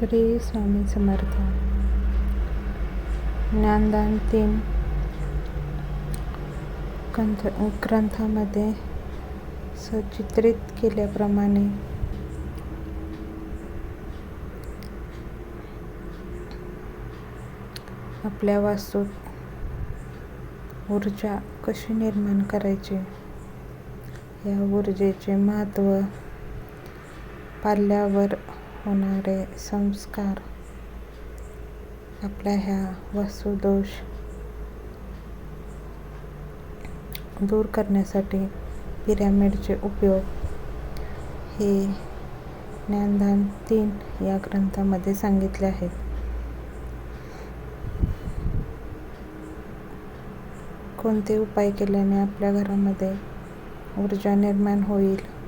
श्री स्वामी समर्थ. ज्ञानदान तीन. ग्रंथ ग्रंथामध्ये सचित्रित केल्याप्रमाणे. आपल्या वास्तूत ऊर्जा कशी निर्माण करायची? या ऊर्जेचे महत्त्व पाल्यावर होणारे संस्कार आपल्या ह्या वस्तुदोष दूर करण्यासाठी पिरॅमिडचे उपयोग हे ज्ञानदान तीन या ग्रंथामध्ये सांगितले आहेत. कोणते उपाय केल्याने आपल्या घरामध्ये ऊर्जा निर्माण होईल?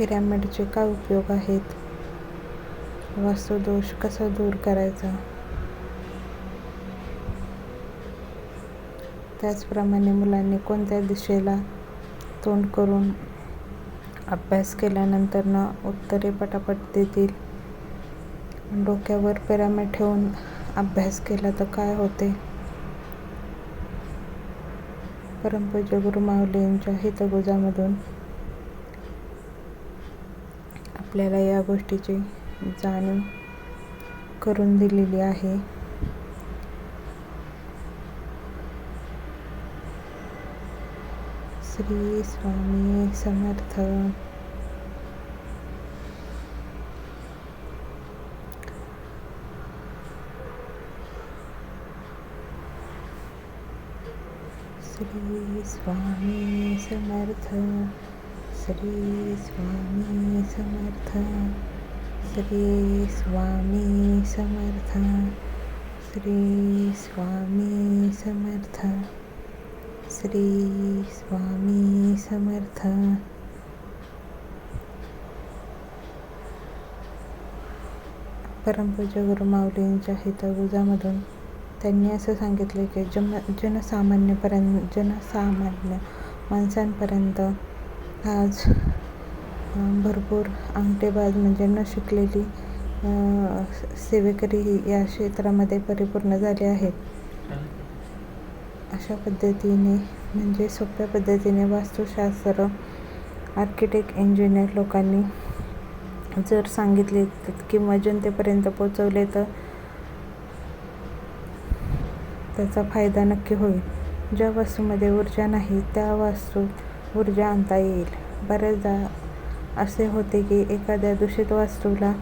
पिरॅमिडचे काय उपयोग आहेत? वास्तुदोष कसा दूर करायचा? त्याचप्रमाणे मुलांनी कोणत्या दिशेला तोंड करून अभ्यास केल्यानंतर न उत्तरे पटापट देतील? डोक्यावर पिरामिड ठेवून अभ्यास केला तर काय होते? परमपूज्य गुरु माऊलींच्या हितगुजामधून आपल्याला या गोष्टीची जाणीव करून दिलेली आहे. श्री स्वामी समर्थ. श्री स्वामी समर्थ. श्री स्वामी समर्थ। श्री स्वामी समर्थ। श्री स्वामी समर्थ। श्री स्वामी समर्थ। परमपूज्य गुरु माऊलींच्या हितगुजामधून त्यांनी असं सांगितलं की जन जनसामान्यपर्यंत जनसामान्य माणसांपर्यंत आज भरपूर अंगठेबाज म्हणजे न शिकलेली सेवेकरी या क्षेत्रामध्ये परिपूर्ण झाले आहेत. अशा पद्धतीने म्हणजे सोप्या पद्धतीने वास्तुशास्त्र आर्किटेक्ट इंजिनियर लोकांनी जर सांगितले किंवा जनतेपर्यंत पोचवले तर त्याचा फायदा नक्की होईल. ज्या वास्तूमध्ये ऊर्जा नाही त्या वास्तूत ऊर्जा आणता येईल. बऱ्याचदा असे होते की एखाद्या दूषित वास्तूला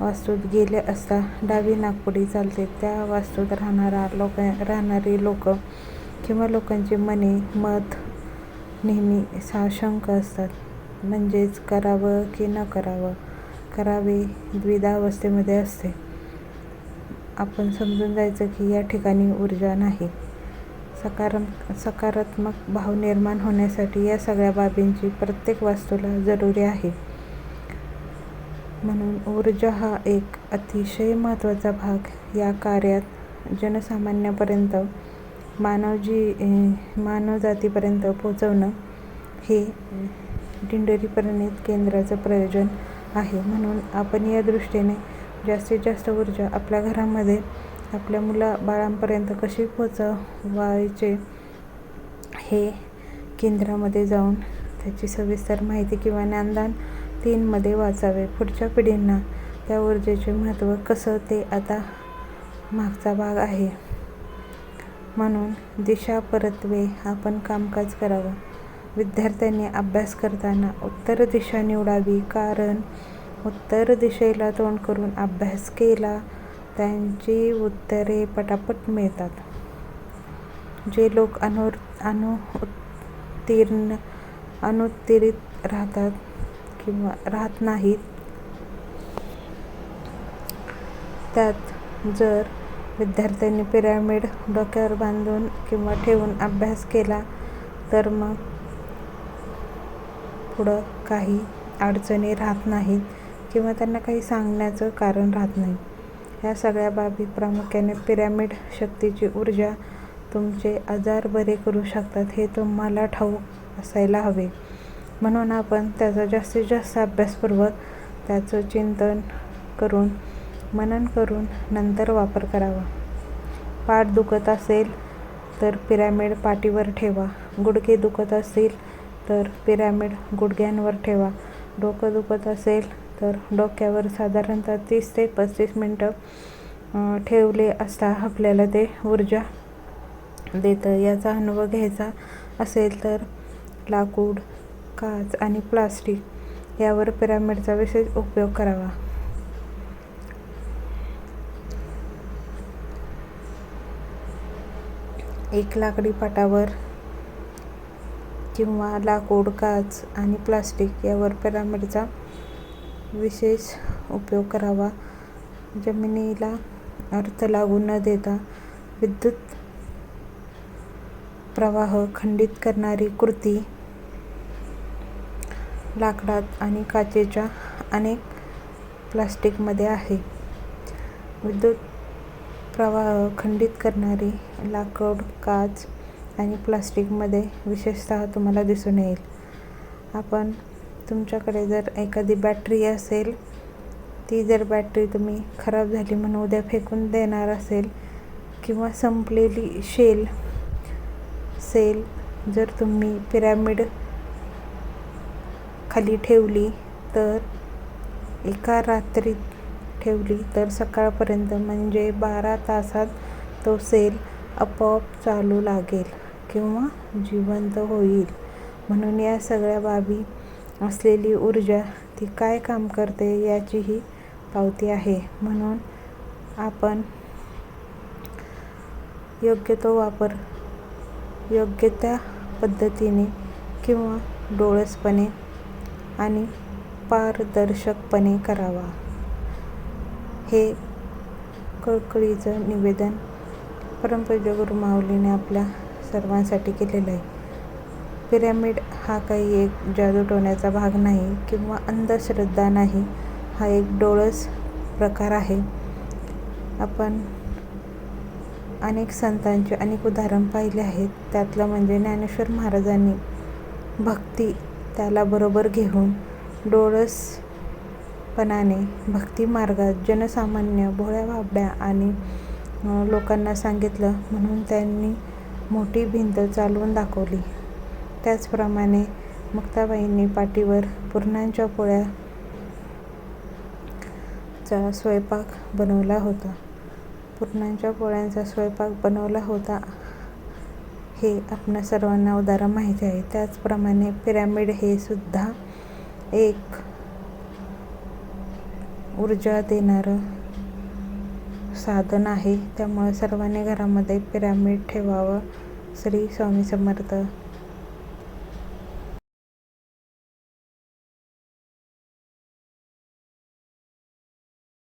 वास्तूत गेले असता डावी नागपुडी चालते. त्या वास्तूत राहणारा लोक राहणारी लोक किंवा लोकांची मने मत नेहमी साशंक असतात. म्हणजेच करावं की न करावं? करावे द्विधा अवस्थेमध्ये असते. आपण समजून जायचं की या ठिकाणी ऊर्जा नाही. सकारम सकारात्मक भाव निर्माण होण्यासाठी या सगळ्या बाबींची प्रत्येक वास्तूला जरुरी आहे. म्हणून ऊर्जा हा एक अतिशय महत्त्वाचा भाग. या कार्यात जनसामान्यापर्यंत मानवजी मानवजातीपर्यंत पोचवणं हे दिंडोरीपर्यंत केंद्राचं प्रयोजन आहे. म्हणून आपण या दृष्टीने जास्तीत जास्त ऊर्जा आपल्या घरामध्ये आपल्या मुला बाळांपर्यंत कशी पोचवायचे हे केंद्रामध्ये जाऊन त्याची सविस्तर माहिती किंवा ज्ञानदान तीनमध्ये वाचावे. पुढच्या पिढींना त्या ऊर्जेचे महत्त्व कसं ते आता मागचा भाग आहे. म्हणून दिशा परत्वे आपण कामकाज करावं. विद्यार्थ्यांनी अभ्यास करताना उत्तर दिशा निवडावी कारण उत्तर दिशेला तोंड करून अभ्यास केला त्यांची उत्तरे पटापट मिळतात. जे लोक अनु अनुत्तीर्ण अनुत्तीरित राहतात किंवा राहत नाहीत त्यात जर विद्यार्थ्यांनी पिरॅमिड डोक्यावर बांधून किंवा ठेवून अभ्यास केला तर मग पुढं काही अडचणी राहत नाहीत किंवा त्यांना काही सांगण्याचं कारण राहत नाही. ह्या सगळ्या बाबी प्रामुख्याने पिरॅमिड शक्तीची ऊर्जा तुमचे आजार बरे करू शकतात हे तुम्हाला ठाऊक असायला हवे. म्हणून आपण त्याचा जास्तीत जास्त अभ्यासपूर्वक त्याचं चिंतन करून मनन करून नंतर वापर करावा. पाठ दुखत असेल तर पिरॅमिड पाठीवर ठेवा. गुडघे दुखत असतील तर पिरॅमिड गुडघ्यांवर ठेवा. डोकं दुखत असेल तर डोक्यावर साधारणतः तीस ते पस्तीस मिनटं ठेवले असता आपल्याला ते ऊर्जा देतं. याचा अनुभव घ्यायचा असेल तर लाकूड काच आणि प्लास्टिक यावर पिरामिडचा विशेष उपयोग करावा. एक लाकडी पाटावर किंवा लाकूड काच आणि प्लास्टिक यावर पिरामिडचा विशेष उपयोग करावा. जमिनीला अर्थ लागू न देता विद्युत प्रवाह खंडित करणारी कृती लाकडात आणि काचेच्या अनेक प्लास्टिकमध्ये आहे. विद्युत प्रवाह खंडित करणारी लाकूड काच आणि प्लास्टिकमध्ये विशेषतः तुम्हाला दिसून येईल. आपण तुमच्याकडे जर एखादी बॅटरी असेल ती जर बॅटरी तुम्ही खराब झाली म्हणून उद्या फेकून देणार असेल किंवा संपलेली शेल सेल जर तुम्ही पिरॅमिड खाली ठेवली तर एका रात्रीत ठेवली तर सकाळपर्यंत म्हणजे बारा तासात तो सेल आपोआप चालू लागेल किंवा जिवंत होईल. म्हणून या सगळ्या बाबी असलेली ऊर्जा ती काय काम करते याचीही पावती आहे. म्हणून आपण योग्य तो वापर योग्य त्या पद्धतीने किंवा डोळसपणे आणि पारदर्शकपणे करावा. हे कळकळीचं निवेदन परमपूज्य गुरु माऊलीने आपल्या सर्वांसाठी केलेलं आहे. पिरॅमिड हा काही एक जादूटोण्याचा भाग नाही किंवा अंधश्रद्धा नाही हा एक डोळस प्रकार आहे. आपण अनेक संतांचे अनेक उदाहरण पाहिले आहेत. त्यातलं म्हणजे ज्ञानेश्वर महाराजांनी भक्ती त्याला बरोबर घेऊन डोळसपणाने भक्ती मार्गात जनसामान्य भोळ्या भाबड्या आणि लोकांना सांगितलं म्हणून त्यांनी मोठी भिंत चालवून दाखवली. त्याचप्रमाणे मुक्ताबाईंनी पाठीवर पुरणांच्या पोळ्याचा स्वयंपाक बनवला होता. पुरणांच्या पोळ्यांचा स्वयंपाक बनवला होता हे आपणा सर्वांना उदाहरण माहिती आहे. त्याचप्रमाणे पिरॅमिड हे सुद्धा एक ऊर्जा देणारं साधन आहे. त्यामुळे सर्वांनी घरामध्ये पिरॅमिड ठेवावं. श्री स्वामी समर्थ.